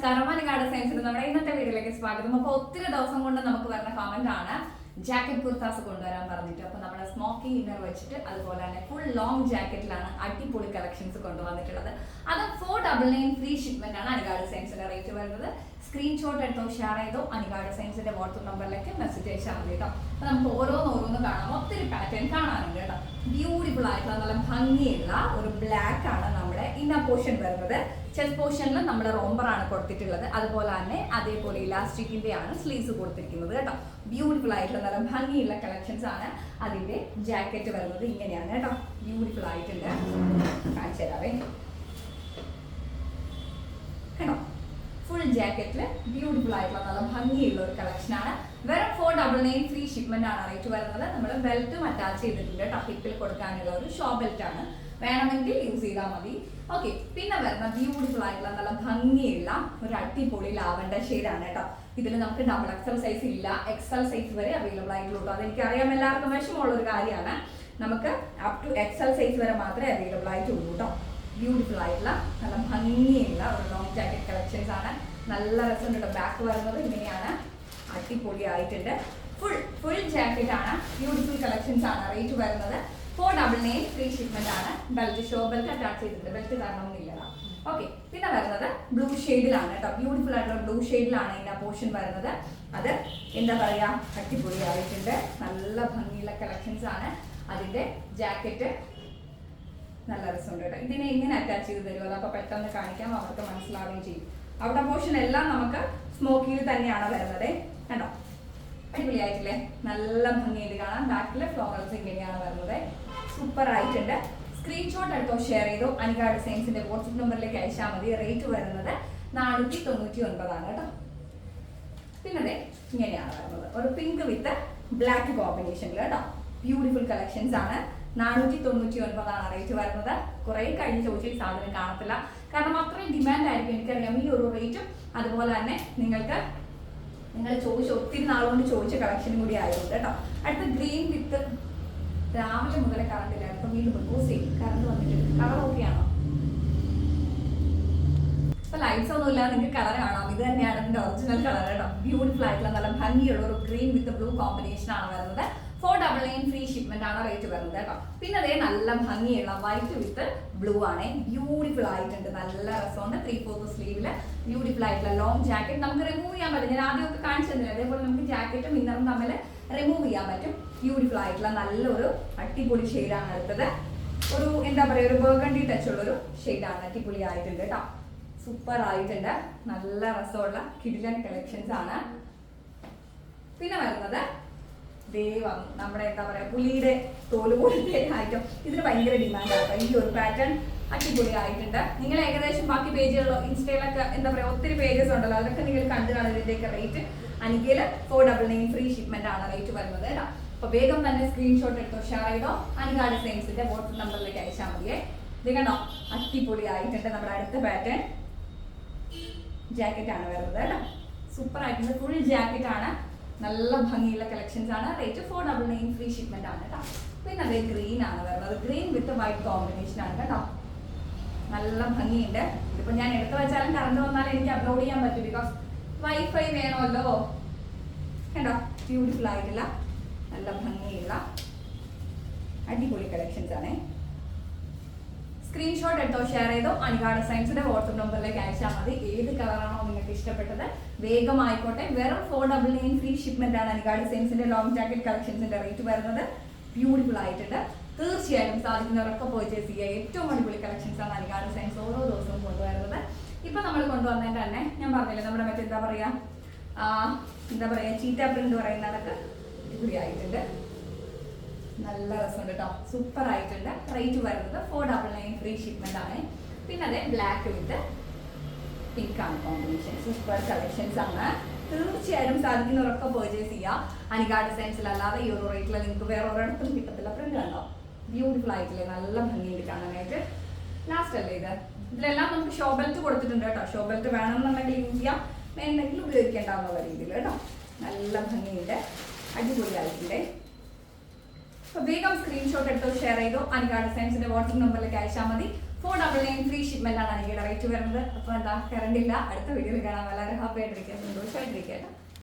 നമസ്കാരം. മലയാള സയൻസിന് നമ്മുടെ ഇന്നത്തെ വീഡിയോയിലേക്ക് സ്വാഗതം. അപ്പോൾ ഒത്തിരി ദിവസം കൊണ്ട് നമുക്ക് വരുന്ന കമന്റ് ആണ് ജാക്കറ്റ് കുർത്താസ് കൊണ്ടുവരാൻ പറഞ്ഞിട്ട്. അപ്പോൾ നമ്മുടെ സ്മോക്കി ഇന്നർ വെച്ചിട്ട് അതുപോലെ തന്നെ ഫുൾ ലോങ് ജാക്കറ്റിലാണ് അടിപൊളി കളക്ഷൻസ് കൊണ്ടുവന്നിട്ടുള്ളത്. അത് four double nine free shipment ആണ് അനികാട് സയൻസിന്റെ റേറ്റ് വരുന്നത്. സ്ക്രീൻഷോട്ട് എടുത്തോ ഷെയർ ചെയ്തോ അനികാട് സയൻസിന്റെ വാട്സപ്പ് നമ്പറിലേക്ക് മെസ്സേജ് അയച്ചാൽ മതി കേട്ടോ അപ്പോൾ നമുക്ക് ഓരോന്ന് ഓരോന്ന് കാണാം. ഒത്തിരി പാറ്റേൺ കാണാനുണ്ട് കേട്ടോ. ബ്യൂട്ടിഫുൾ ആയിട്ടുള്ള നല്ല ഭംഗിയുള്ള ഒരു ബ്ലാക്ക് ആണ് നമ്മുടെ ഇന്ന പോർഷൻ വരുന്നത്. ചെസ്റ്റ് പോർഷനിൽ നമ്മുടെ റോംബറാണ് കൊടുത്തിട്ടുള്ളത്. അതുപോലെ തന്നെ അതേപോലെ ഇലാസ്റ്റിക്കിന്റെ ആണ് സ്ലീവ്സ് കൊടുത്തിരിക്കുന്നത് കേട്ടോ. ബ്യൂട്ടിഫുൾ ആയിട്ടുള്ള നല്ല ഭംഗിയുള്ള കളക്ഷൻസ് ആണ് അതിന്റെ ജാക്കറ്റ് വരുന്നത് ഇങ്ങനെയാണ് കേട്ടോ. ബ്യൂട്ടിഫുൾ ആയിട്ടുണ്ട്. കാണിച്ചു തരാവേ. കണ്ടോ? ഫുൾ ജാക്കറ്റിൽ ബ്യൂട്ടിഫുൾ ആയിട്ടുള്ള നല്ല ഭംഗിയുള്ള ഒരു കളക്ഷൻ ആണ്. വെറും four double nine free shipment ആണ് റേറ്റ് വരുന്നത്. നമ്മൾ ബെൽറ്റും അറ്റാച്ച് ചെയ്തിട്ടുണ്ട് ടഫിപ്പിൽ കൊടുക്കാനുള്ള ഒരു ഷോ ബെൽറ്റ് ആണ്. വേണമെങ്കിൽ യൂസ് ചെയ്താൽ മതി. ഓക്കെ പിന്നെ വരുന്ന ബ്യൂട്ടിഫുൾ ആയിട്ടുള്ള നല്ല ഭംഗിയുള്ള ഒരു അടിപൊളി ലാവൻഡർ ആണ് കേട്ടോ. ഇതിൽ നമുക്ക് ഡബിൾ എക്സൽ സൈസ് ഇല്ല. എക്സൽ സൈസ് വരെ അവൈലബിൾ ആയിട്ടുള്ളൂ കേട്ടോ. അതെനിക്കറിയാം എല്ലാവർക്കും വിഷമമുള്ള ഒരു കാര്യമാണ്. നമുക്ക് അപ് ടു എക്സൽ സൈസ് വരെ മാത്രമേ അവൈലബിൾ ആയിട്ടുള്ളൂ കേട്ടോ. ബ്യൂട്ടിഫുൾ ആയിട്ടുള്ള നല്ല ഭംഗിയുള്ള ഒരു ലോങ് ജാക്കറ്റ് കളക്ഷൻസ് ആണ്. നല്ല രസമുണ്ട് ബാക്ക് വരുന്നത് ഇങ്ങനെയാണ്. അടിപൊളി ആയിട്ടുണ്ട് ഫുൾ ഫുൾ ജാക്കറ്റ് ആണ്. ബ്യൂട്ടിഫുൾ കളക്ഷൻസ് ആണ് റേറ്റ് വരുന്നത്. Four double nine free shipment ആണ്. ബെൽറ്റ് ഷോ ബെൽറ്റ് അറ്റാച്ച് ചെയ്തിട്ടുണ്ട്. ബെൽറ്റ് തരണമെന്നില്ലതാ ഓക്കെ പിന്നെ വരുന്നത് ബ്ലൂ ഷെയ്ഡിലാണ് കേട്ടോ ബ്യൂട്ടിഫുൾ ആയിട്ടുള്ള ബ്ലൂ ഷെയ്ഡിലാണ് ഇതിന്റെ പോർഷൻ വരുന്നത്. അത് എന്താ പറയാ? അടിപൊളി ആയിട്ടുണ്ട് നല്ല ഭംഗിയുള്ള കളക്ഷൻസ് ആണ്. അതിന്റെ ജാക്കറ്റ് നല്ല രസമുണ്ട് കേട്ടോ. ഇതിനെ ഇങ്ങനെ അറ്റാച്ച് ചെയ്ത് തരുമല്ലോ അപ്പോൾ പെട്ടെന്ന് കാണിക്കാം അവർക്ക് മനസ്സിലാവുകയും ചെയ്യും. അവിടെ പോർഷൻ എല്ലാം നമുക്ക് സ്മോക്കിയിൽ തന്നെയാണ് വരുന്നത്. കണ്ടോ? അടിപൊളിയായിട്ടില്ലേ? നല്ല ഭംഗിയിൽ കാണാം. ബാക്കിലെ ഫ്ലോറൽസ് ഇങ്ങനെയാണ് വരുന്നത്. സൂപ്പർ ആയിട്ടുണ്ട്. സ്ക്രീൻഷോട്ട് എടുത്തോ ഷെയർ ചെയ്തോ. അനിക ഡിസൈൻസിന്റെ വാട്സപ്പ് നമ്പറിലേക്ക് അയച്ചാൽ മതി. റേറ്റ് വരുന്നത് നാനൂറ്റി തൊണ്ണൂറ്റി ഒൻപതാണ് കേട്ടോ. പിന്നെ ഇങ്ങനെയാണ് വരുന്നത്. ഒരു പിങ്ക് വിത്ത് ബ്ലാക്ക് കോമ്പിനേഷനിൽ കേട്ടോ. ബ്യൂട്ടിഫുൾ കളക്ഷൻസ് ആണ്. നാനൂറ്റി തൊണ്ണൂറ്റി ഒൻപതാണ് റേറ്റ് വരുന്നത്. കുറെ കഴിഞ്ഞ് ചോദിച്ചാൽ സാധനം കാണത്തില്ല. കാരണം അത്രയും ഡിമാൻഡ് ആയിരിക്കും. എനിക്കറിയാം. ഈ ഒരു റേറ്റും അതുപോലെ തന്നെ നിങ്ങൾക്ക് നിങ്ങൾ ചോദിച്ച ഒത്തിരി നാളുകൊണ്ട് ചോദിച്ച കളക്ഷനും കൂടി ആയതുകൊണ്ട് കേട്ടോ. അടുത്ത ഗ്രീൻ വിത്ത് രാവിലെ മുതലേ കറണ്ട് ഇല്ല. ഇപ്പൊ വീണ്ടും പ്രപ്പോസ് കറണ്ട് വന്നിട്ടുണ്ട് കളർ ഓക്കെയാണോ ഇപ്പൊ ലൈറ്റ്സ് ഒന്നും ഇല്ല നിങ്ങൾക്ക് കളർ കാണാം. ഇത് തന്നെയാണ് ഇതിന്റെ ഒറിജിനൽ കളർ കേട്ടോ. ബ്യൂട്ടിഫുൾ ആയിട്ടുള്ള നല്ല ഭംഗിയുള്ള ഒരു ഗ്രീൻ വിത്ത് ബ്ലൂ കോമ്പിനേഷൻ ആണ് വരുന്നത്. Four double nine free shipment ആണ് റേറ്റ് വരുന്നത് കേട്ടോ. പിന്നെ അതേ നല്ല ഭംഗിയുള്ള വൈറ്റ് വിത്ത് ബ്ലൂ ആണ്. ബ്യൂട്ടിഫുൾ ആയിട്ടുണ്ട്. നല്ല രസമുണ്ട്. ത്രീ ഫോർത്ത് സ്ലീവിൽ ബ്യൂട്ടിഫുൾ ആയിട്ടുള്ള ലോങ് ജാക്കറ്റ് നമുക്ക് റിമൂവ് ചെയ്യാൻ പറ്റും. ഞാൻ ആദ്യമൊക്കെ കാണിച്ചു തന്നില്ല? അതേപോലെ നമുക്ക് ജാക്കറ്റും ഇന്നറും തമ്മിൽ റിമൂവ് ചെയ്യാൻ പറ്റും. ബ്യൂട്ടിഫുൾ ആയിട്ടുള്ള നല്ലൊരു അടിപൊളി ഷെയ്ഡാണ് അടുത്തത്. ഒരു എന്താ പറയുക ഒരു ബേഗണ്ടി ടച്ച് ഉള്ള ഒരു ഷെയ്ഡാണ് അടിപൊളി ആയിട്ടുണ്ട് കേട്ടോ. സൂപ്പർ ആയിട്ടുണ്ട്. നല്ല രസമുള്ള കിഡിലൻ കളക്ഷൻസ് ആണ്. പിന്നെ വരുന്നത് ദൈവം നമ്മുടെ എന്താ പറയാ പുലിയുടെ തോൽ പോലത്തെ ഐറ്റം ഇതിന് ഭയങ്കര ഡിമാൻഡ് ആണ് ഈ ഒരു പാറ്റേൺ അടിപൊളി ആയിട്ടുണ്ട് നിങ്ങൾ ഏകദേശം ബാക്കി പേജുകളോ ഇൻസ്റ്റയിലൊക്കെ എന്താ പറയാ ഒത്തിരി പേജസ് ഉണ്ടല്ലോ. അതൊക്കെ നിങ്ങൾ കണ്ടു കാണും rate അനിക്കയിൽ four double nine free shipment ആണ് റേറ്റ് വരുന്നത് കേട്ടോ. അപ്പൊ വേഗം തന്നെ സ്ക്രീൻഷോട്ട് എടുത്തോ ഷെയർ ചെയ്തോ. അനികാ ഡിസൈൻസിന്റെ വാട്സപ്പ് നമ്പറിലേക്ക് അയച്ചാൽ മതിയേ. ഇത് കണ്ടോ? അടിപൊളി ആയിട്ടുണ്ട് നമ്മുടെ അടുത്ത പാറ്റേൺ ജാക്കറ്റ് ആണ് വരുന്നത് കേട്ടോ. സൂപ്പർ ആയിട്ടുണ്ട്. ഫുൾ ജാക്കറ്റ് ആണ്. നല്ല ഭംഗിയുള്ള കളക്ഷൻസ് ആണ്. Rate four double nine free shipment ആണ് കേട്ടോ പിന്നെ അതേ ഗ്രീൻ ആണ് വരുന്നത്. ഗ്രീൻ വിത്ത് വൈറ്റ് കോമ്പിനേഷൻ ആണ് കേട്ടോ നല്ല ഭംഗിയുണ്ട്. ഇതിപ്പോ ഞാൻ എടുത്തു വെച്ചാലും കറണ്ട് വന്നാൽ എനിക്ക് അപ്ലോഡ് ചെയ്യാൻ പറ്റും ബിക്കോസ് വൈഫൈ വേണമല്ലോ. കണ്ടോ? ബ്യൂട്ടിഫുൾ ആയിട്ടുള്ള നല്ല ഭംഗിയുള്ള അടിപൊളി കളക്ഷൻസ് ആണേ. സ്ക്രീൻഷോട്ട് എടുത്തോ ഷെയർ ചെയ്തോ അനുഗാഡ സയൻസിന്റെ വാട്സപ്പ് നമ്പറിലേക്ക് അയച്ചാൽ മതി. ഏത് കളറാണോ നിങ്ങൾക്ക് ഇഷ്ടപ്പെട്ടത് വേഗം ആയിക്കോട്ടെ. വെറും four double nine free shipment ആണ് അനികാട് സയൻസിന്റെ ലോങ് ജാക്കറ്റ് കളക്ഷൻസിന്റെ റേറ്റ് വരുന്നത്. ബ്യൂട്ടിഫുൾ ആയിട്ടുണ്ട്. തീർച്ചയായും സാധിക്കുന്നവരൊക്കെ പർച്ചേസ് ചെയ്യുക. ഏറ്റവും അടിപൊളി കളക്ഷൻസ് ആണ് അനികാട് സയൻസ് ഓരോ ദിവസവും കൊണ്ടുവരുന്നത്. ഇപ്പൊ നമ്മൾ കൊണ്ടുവന്നതിന്റെ തന്നെ ഞാൻ പറഞ്ഞില്ലേ നമ്മുടെ മറ്റേ എന്താ പറയാ എന്താ പറയാ ചീറ്റ പ്രിന്റ് പറയുന്നതൊക്കെ അടിപൊളി ആയിട്ടുണ്ട് നല്ല രസമുണ്ട് കേട്ടോ സൂപ്പർ ആയിട്ടുണ്ട് റേറ്റ് വരുന്നത് four double nine free shipment ആണ്. പിന്നെ അതെ ബ്ലാക്ക് വിത്ത് പിങ്ക് ആണ് കോമ്പിനേഷൻ സൂപ്പർ കളക്ഷൻസ് ആണ്. തീർച്ചയായും സാധിക്കുന്നവരൊക്കെ പർച്ചേസ് ചെയ്യുക അനികാ ഡിസൈൻസിൽ അല്ലാതെ ഈ ഒരു റേറ്റിൽ നിങ്ങൾക്ക് വേറെ ഒരിടത്തും കിട്ടത്തില്ല. പ്രിന്റ് കണ്ടോ ബ്യൂട്ടിഫുൾ ആയിട്ടില്ലേ? നല്ല ഭംഗിയുണ്ട് കാണാനായിട്ട്. ലാസ്റ്റ് അല്ലേ ഇത്? ഇതിലെല്ലാം നമുക്ക് ഷോ ബെൽറ്റ് കൊടുത്തിട്ടുണ്ട് കേട്ടോ ഷോ ബെൽറ്റ് വേണമെന്നുണ്ടെങ്കിൽ യൂസ് ചെയ്യാം. വേണമെങ്കിൽ ഉപയോഗിക്കേണ്ടാവുന്ന രീതിയിൽ കേട്ടോ നല്ല ഭംഗിയുണ്ട്. അടിപൊളിയായിട്ടുണ്ട് വേഗം സ്ക്രീൻഷോട്ട് എടുത്തോ ഷെയർ ചെയ്തോ. അനികാട് സയൻസിന്റെ വാട്സപ്പ് നമ്പറിലേക്ക് അയച്ചാൽ മതി. Four double nine free shipment ആണ് അനികയുടെ റേറ്റ് വരുന്നത്. അപ്പോൾ എന്താ കറണ്ട് ഇല്ല. അടുത്ത വീഡിയോയിൽ കാണാൻ വളരെ ഹാപ്പി ആയിട്ടിരിക്കുക സന്തോഷമായിട്ടിരിക്കുക